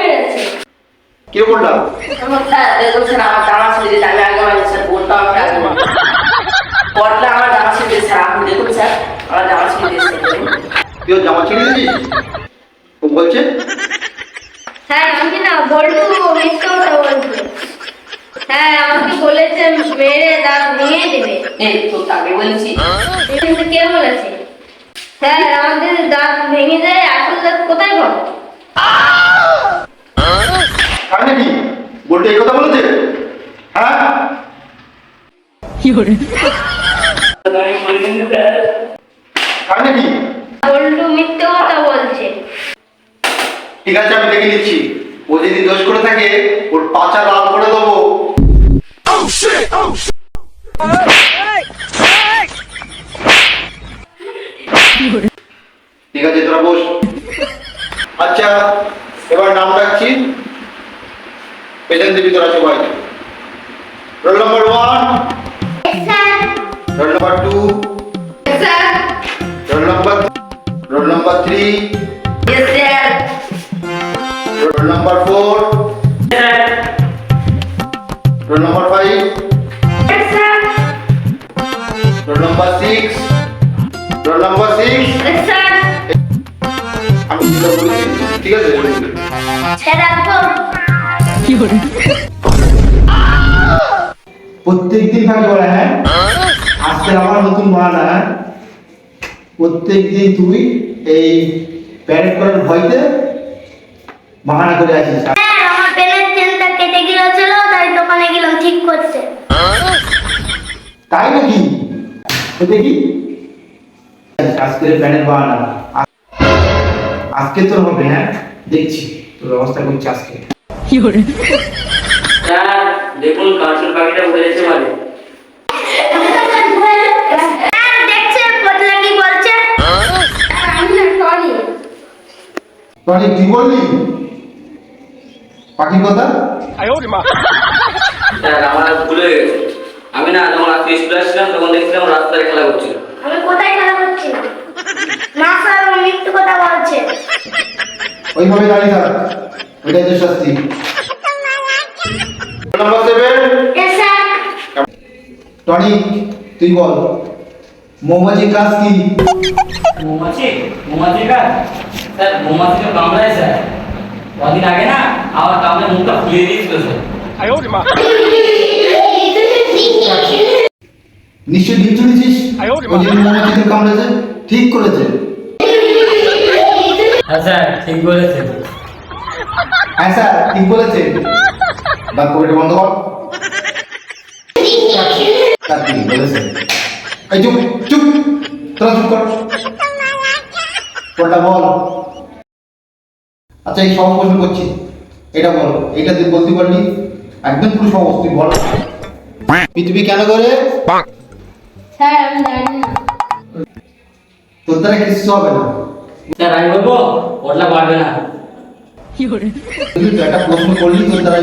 দিয়েছে দেখুন। তুই জামা ছিঁড়ে দিবি ও বলছে? হ্যাঁ আমি না বল্টু মিথ্যা কথা বলছে। হ্যাঁ আমাকে বলেছে মেরে দাঁত ভেঙে দেবে। এই তো তাকে বলেছি। কে বলেছে স্যার আমাদের দাঁত ভেঙে যায় আসল দাঁত কোথায় পাবো তাই নাকি? বলতে এই কথা বলেছে? হ্যাঁ? আমি বলিনি তাই নাকি? বল্টু মিথ্যে কথা বলছে। ঠিক আছে আমি দেখে নিচ্ছি। ও যদি দোষ করে থাকে ওর পাচা লাল করে দেবো। ঠিক আছে তোরা বস আচ্ছা এবার নাম রাখছি। পেছন দিবি তোরা সবাই। Roll number one roll number two roll number roll number three roll number four roll number five roll number six roll number six ঠিক আছে বলে হ্যাঁ আজকে আমার নতুন বানানা। হ্যাঁ প্রত্যেক দিন এই প্যারেড করার ভয়তে বাহানা করে আসিস তাই দোকানে ঠিক করতে তাই নাকি দেখি আজকের প্যানের বাহানা আজকে তোর হবে হ্যাঁ? দেখছি। তোর ব্যবস্থা করছি আজকে। স্যার দেখুন কার্টুন পাখিটা উড়ে যেতে পারে স্যার দেখছে পটলা কি বললি? পাখির কথা আমার ভুলে গেছে। আমি না যখন আজকে স্কুলে আসছিলাম তখন দেখছিলাম রাস্তায় খেলা করছিল। আমি কোথায় খেলা করছি? না স্যার ও মিথ্যে কথা বলছে। ওইভাবে দাঁড়িয়ে থাক। ওইটাই তো শাস্তি। নাম্বার সেভেন টনি তুই বল মৌমাছির কাজ কি? মৌমাছি? মৌমাছির কাজ? স্যার মৌমাছিকে কামড়ায় স্যার। কদিন আগে না আমার কামড়ে মুখটা ফুলিয়ে দিয়েছিল স্যার। নিশ্চয় ওই যে মৌমাছিদের কামড়েছে? ঠিক করেছে হ্যাঁ স্যার ঠিক বলেছেন। হ্যাঁ স্যার ঠিক বলেছে দাঁত বন্ধ কর। স্যার ঠিক বলেছে এই চুপ চুপ। তোরা চুপ কর। কোনটা বল? আচ্ছা এই প্রশ্ন করছি। এটা বল। এটা তুই বলতে পারলি? একদম পুরো সহজ তুই বল। পৃথিবী কেন করে স্যার আমি জানি না। তোর দ্বারা কিছু হবে না। স্যার আমি বলব পটলা পারবে না। তুই তো একটা প্রশ্ন করলি তোর দ্বারা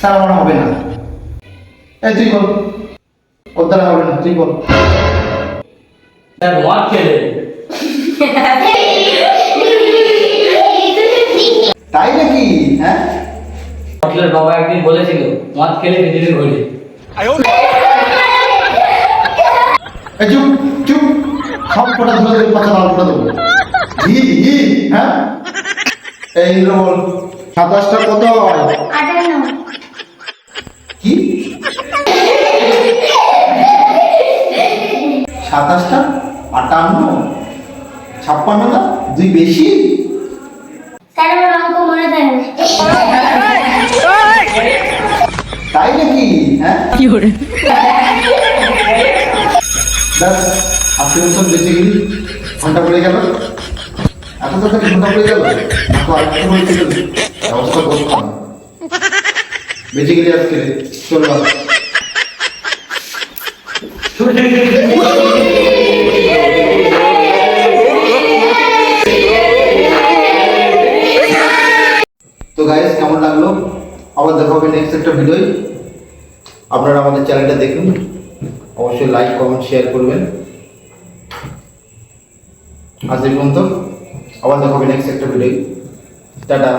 স্যার আমার হবে না। এই তুই বল। ওর দ্বারা হবে না তুই বল। স্যার মদ খেলে। তাই নাকি? হ্যাঁ? পটলের বাবা একদিন বলেছিল মদ খেলে পৃথিবী ঘুরে চুপ। সব কটা ধরে ধরে পাতা লাল করে দেবো হি হি হ্যাঁ? এই বল সাতাশটা কত? কি? সাতাশটা? আটান্ন? ছাপ্পান্নটা দুই বেশি? মনে তাই নাকি? হ্যাঁ? কি ব্যাস। আশি বছর বেঁচে গেলি ঘণ্টা পড়ে গেল। এত তাড়াতাড়ি ঘণ্টা পড়ে গেল? এত আরেকটু পড়ে গেল ব্যবস্থা করতাম বেঁচে গেলি আজকে চল বাবা। তো গাইস কেমন লাগল? আবার দেখা হবে নেক্সট একটা ভিডিওয়। আপনারা আমাদের চ্যানেলটা দেখুন। অবশ্যই লাইক কমেন্ট শেয়ার করবেন। আজ এই পর্যন্ত। আবার দেখা হবে নেক্সট একটা ভিডিও টাটা।